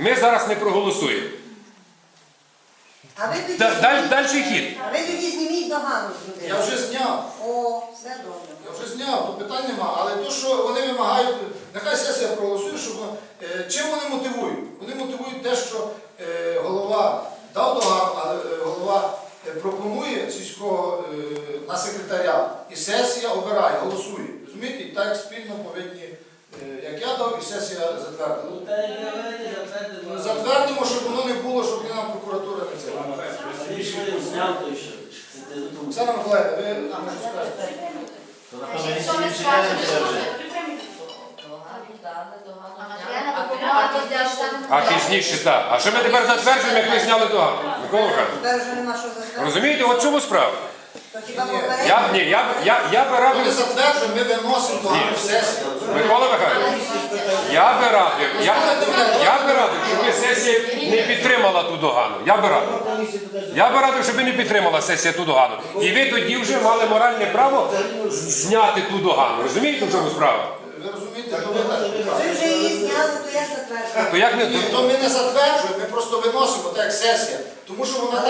ми зараз не проголосуємо. А ви тоді, Та- даль- Дальший хід. а ви тоді зніміть догану з. Я вже зняв. О, все добре. Я вже зняв, то питань нема. Але то, що вони вимагають, нехай сесія проголосує, щоб е, чим вони мотивують? Вони мотивують те, що е, голова дав догану, але е, голова е, пропонує сільського е, на секретаря, і сесія обирає, голосує. Розумієте? І так спільно повинні, е, як я дав, і сесія затвердила. Ну, та й давайте затвердимо. Затвердимо, щоб воно не було, щоб не нам прокуратура не це. Рішення зняв той, що. Оксана Миколаївна, ви може скажете? То, Якщо ми скажемо, що ми дали, догану А то пізніше так. А що ми тепер затверджуємо, як ви зняли догану? Микола Михайлович? Розумієте, от чому справа? То хіба Ні. Я, я, б- я, я би Ми затверджуємо, ми виносимо догану в сесію. Микола Михайлович, я би радив, я, я би сесія не підтримала ту догану. Я би радив. Я би радив, щоб не підтримала сесія ту догану. І ви тоді вже мали моральне право зняти ту догану. Розумієте, в чому справа? Ви розумієте, то ви так. Ви вже її зняли, то я затверджую. То як не Ні, то ми не затверджуємо, ми просто виносимо так як сесія. Тому що вона так